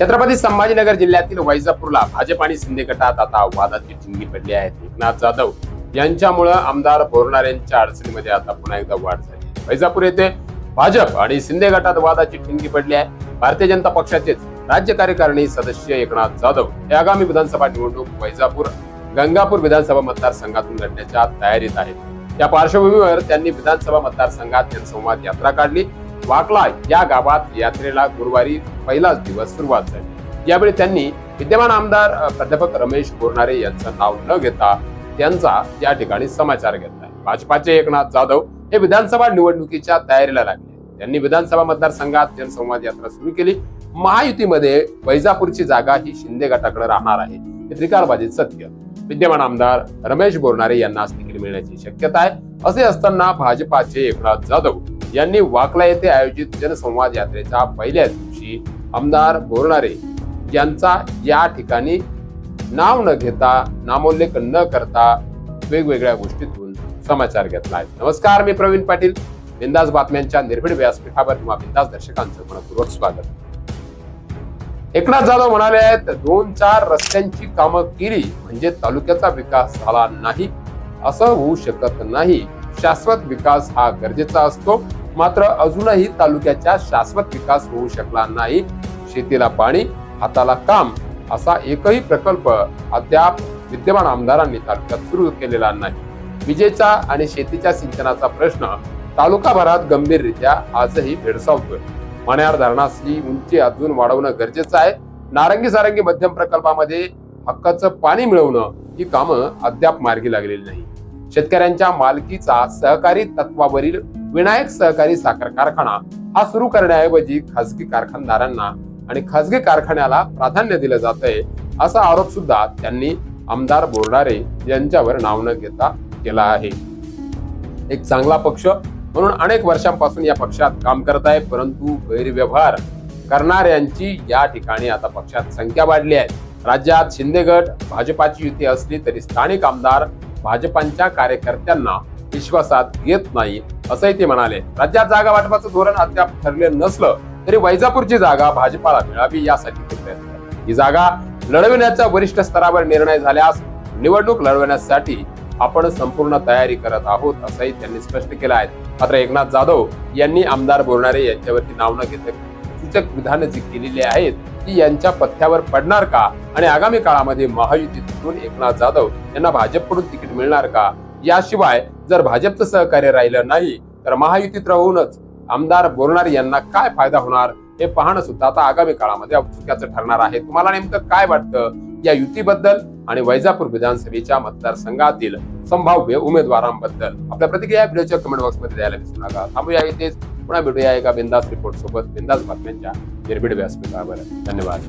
छत्रपती संभाजीनगर जिल्ह्यातील वैजापूरला भाजप आणि शिंदे गटात आता वादाची चिंगी पडली आहे एकनाथ जाधव यांच्यामुळं आमदार बोरणाऱ्यांच्या अडचणीमध्ये आता पुन्हा एकदा वाढ झाली वैजापूर येथे भाजप आणि शिंदे गटात वादाची ठिणगी पडली आहे भारतीय जनता पक्षाचेच राज्य कार्यकारिणी सदस्य एकनाथ जाधव हे आगामी विधानसभा निवडणूक वैजापूर गंगापूर विधानसभा मतदारसंघातून लढण्याच्या तयारीत आहेत. या पार्श्वभूमीवर त्यांनी विधानसभा मतदारसंघात जनसंवाद यात्रा काढली. वाकला या गावात यात्रेला गुरुवारी पहिलाच दिवस सुरुवात झाली. यावेळी त्यांनी विद्यमान आमदार प्राध्यापक रमेश बोरणारे यांचं नाव न घेता त्यांचा या ठिकाणी समाचार घेतलाय भाजपाचे एकनाथ जाधव हे विधानसभा निवडणुकीच्या तयारीला लागले. त्यांनी विधानसभा मतदारसंघात जनसंवाद यात्रा सुरू केली. महायुतीमध्ये वैजापूरची जागा ही शिंदे गटाकडे राहणार आहे हे त्रिकारबाजीत सत्य. विद्यमान आमदार रमेश बोरणारे यांना तिकीट मिळण्याची शक्यता आहे. असे असताना भाजपाचे एकनाथ जाधव यांनी वाकला येथे आयोजित जनसंवाद यात्रेच्या पहिल्या दिवशी आमदार बोरणारे यांचा या ठिकाणी नाव न घेता नामोल्लेख न करता वेगवेगळ्या गोष्टीतून समाचार घेतला आहे नमस्कार मी प्रवीण पाटील. बिंदास बातम्यांच्या निर्भीड व्यासपीठावर किंवा बिंदास दर्शकांचं मनपूर्वक स्वागत. एकनाथ जाधव म्हणाले आहेत दोन चार रस्त्यांची कामं केली म्हणजे तालुक्याचा विकास झाला नाही. असं होऊ शकत नाही. शाश्वत विकास हा गरजेचा असतो. मात्र अजूनही तालुक्याच्या शाश्वत विकास होऊ शकला नाही. शेतीला पाणी हाताला काम असा एकही प्रकल्प अद्याप विद्यमान आमदारांनी तालुक्यात सुरू केलेला नाही. विजेचा आणि शेतीच्या सिंचनाचा प्रश्न तालुकाभरात गंभीररित्या आजही भेडसावतोय. मण्यार धरणाची उंची अजून वाढवणं गरजेचं आहे. नारंगी सारंगी मध्यम प्रकल्पामध्ये हक्काचं पाणी मिळवणं ही कामं अद्याप मार्गी लागलेली नाही. शेतकऱ्यांच्या मालकीचा सहकारी तत्वावरील विनायक सहकारी साखर कारखाना हा सुरू करण्याऐवजी खासगी कारखानदारांना आणि खासगी कारखान्याला प्राधान्य दिलं जात आहे असा आरोप सुद्धा त्यांनी आमदार बोर्डारे यांच्यावर नाव न घेता केला आहे. एक चांगला पक्ष म्हणून अनेक वर्षांपासून या पक्षात काम करत आहे परंतु गैरव्यवहार करणाऱ्यांची या ठिकाणी आता पक्षात संख्या वाढली आहे. राज्यात शिंदे गट भाजपाची युती असली तरी स्थानिक आमदार भाजपांच्या कार्यकर्त्यांना विश्वासात घेत नाही असंही ते म्हणाले. राज्यात जागा वाटपाचं धोरण अद्याप ठरले नसलं तरी वैजापूरची जागा भाजपाला मिळावी यासाठी ते प्रयत्न ही जागा लढविण्याच्या वरिष्ठ स्तरावर निर्णय झाल्यास निवडणूक लढवण्यासाठी आपण संपूर्ण तयारी करत आहोत असंही त्यांनी स्पष्ट केलं आहे. मात्र एकनाथ जाधव यांनी आमदार बोरणारे यांच्यावरती नाव न घेत सूचक विधानं जी केलेली आहेत ती यांच्या पथ्यावर पडणार का? आणि आगामी काळामध्ये महायुतीतून एकनाथ जाधव यांना भाजपकडून तिकीट मिळणार का? याशिवाय जर भाजपचं सहकार्य राहिलं नाही तर महायुतीत राहूनच आमदार बोरणार यांना काय फायदा होणार हे पाहणं सुद्धा आता आगामी काळामध्ये औत्सुक्याचं ठरणार आहे. तुम्हाला नेमकं काय वाटतं? या युतीबद्दल आणि वैजापूर विधानसभेच्या मतदारसंघातील संभाव्य उमेदवारांबद्दल आपल्या प्रतिक्रिया व्हिडिओच्या कमेंट बॉक्समध्ये द्यायला विसरू नका. थांबूया इथेच. पुन्हा भेटूया एका बिंदास रिपोर्ट सोबत बिंदास बातम्यांच्या निर्भीड व्यासपीठावर. धन्यवाद.